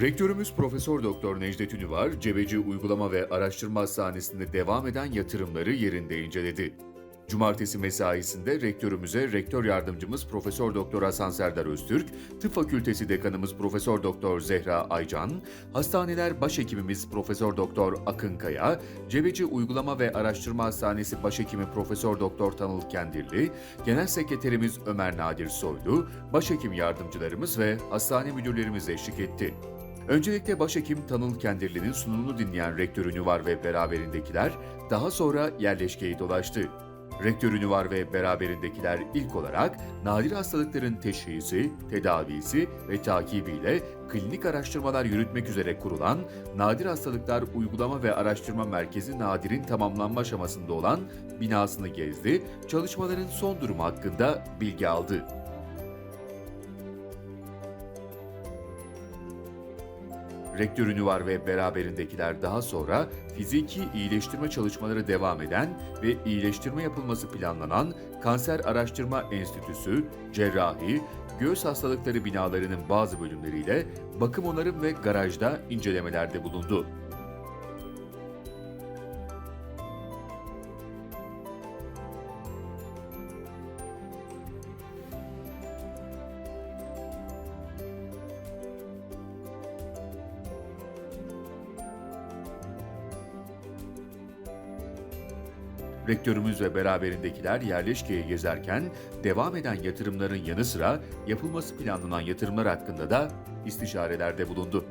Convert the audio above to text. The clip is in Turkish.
Rektörümüz Profesör Doktor Necdet Ünüvar, Cebeci Uygulama ve Araştırma Hastanesi'nde devam eden yatırımları yerinde inceledi. Cumartesi mesaisinde rektörümüze rektör yardımcımız Profesör Doktor Hasan Serdar Öztürk, Tıp Fakültesi Dekanımız Profesör Doktor Zehra Aycan, hastaneler başhekimimiz Profesör Doktor Akın Kaya, Cebeci Uygulama ve Araştırma Hastanesi Başhekimi Profesör Doktor Tanıl Kendirli, Genel Sekreterimiz Ömer Nadir Soylu, başhekim yardımcılarımız ve hastane müdürlerimiz eşlik etti. Öncelikle başhekim Tanıl Kendirli'nin sunumunu dinleyen rektörünü var ve beraberindekiler daha sonra yerleşkeyi dolaştı. Rektörünü var ve beraberindekiler ilk olarak nadir hastalıkların teşhisi, tedavisi ve takibiyle klinik araştırmalar yürütmek üzere kurulan Nadir Hastalıklar Uygulama ve Araştırma Merkezi Nadir'in tamamlanma aşamasında olan binasını gezdi, çalışmaların son durumu hakkında bilgi aldı. Rektörünü var ve beraberindekiler daha sonra fiziki iyileştirme çalışmaları devam eden ve iyileştirme yapılması planlanan Kanser Araştırma Enstitüsü, cerrahi, göğüs hastalıkları binalarının bazı bölümleriyle bakım onarım ve garajda incelemelerde bulundu. Rektörümüz ve beraberindekiler yerleşkeye gezerken devam eden yatırımların yanı sıra yapılması planlanan yatırımlar hakkında da istişarelerde bulundu.